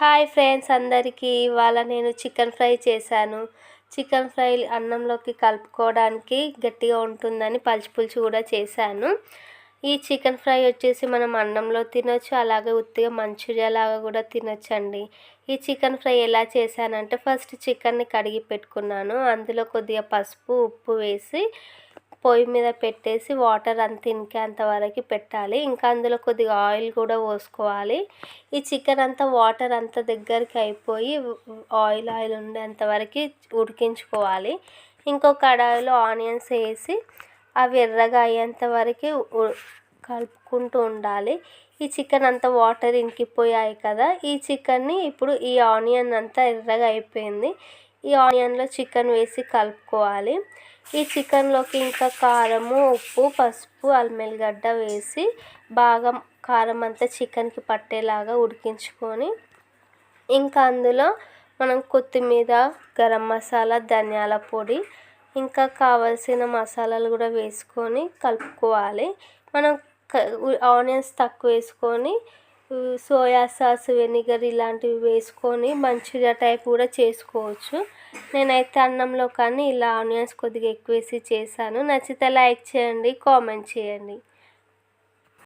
Hi friends అందరికీ. ఇవాళ నేను చికెన్ ఫ్రై చేశాను. చికెన్ ఫ్రై అన్నంలోకి కలుపుకోవడానికి గట్టిగా ఉంటుందని పలుచు పులుచు కూడా చేశాను. ఈ చికెన్ ఫ్రై వచ్చేసి మనం అన్నంలో తినొచ్చు అలాగే ఉత్తిగా మంచూరియా లాగా కూడా తినొచ్చండి. ఈ చికెన్ ఫ్రై ఎలా చేశానంటే ఫస్ట్ చికెన్ని కడిగి పెట్టుకున్నాను. అందులో కొద్దిగా పసుపు ఉప్పు వేసి పొయ్యి మీద పెట్టేసి వాటర్ అంత ఇంకేంత వరకు పెట్టాలి. ఇంకా అందులో కొద్దిగా ఆయిల్ కూడా పోసుకోవాలి. ఈ చికెన్ అంతా వాటర్ అంతా దగ్గరికి అయిపోయి ఆయిల్ ఆయిల్ ఉండేంత వరకు ఉడికించుకోవాలి. ఇంకో కడాయిలో ఆనియన్స్ వేసి అవి ఎర్రగా అయ్యేంత వరకు కలుపుకుంటూ ఉండాలి. ఈ చికెన్ అంతా వాటర్ ఇంకిపోయాయి కదా. ఈ చికెన్ని ఇప్పుడు ఈ ఆనియన్ అంతా ఎర్రగా అయిపోయింది. ఈ ఆనియన్లో చికెన్ వేసి కలుపుకోవాలి. ఈ చికెన్లోకి ఇంకా కారము ఉప్పు పసుపు అల్మెల్లిగడ్డ వేసి బాగా కారం అంతా చికెన్కి పట్టేలాగా ఉడికించుకొని ఇంకా అందులో మనం కొత్తిమీర గరం మసాలా ధనియాల పొడి ఇంకా కావలసిన మసాలాలు కూడా వేసుకొని కలుపుకోవాలి. మనం ఆనియన్స్ తక్కువ వేసుకొని సోయా సాస్ వెనిగర్ ఇలాంటివి వేసుకొని మంచూరియా టైప్ కూడా చేసుకోవచ్చు. నేనైతే అన్నంలో కానీ ఇలా ఆనియన్స్ కొద్దిగా ఎక్కువ వేసి చేశాను. నచ్చితే లైక్ చేయండి కామెంట్ చేయండి.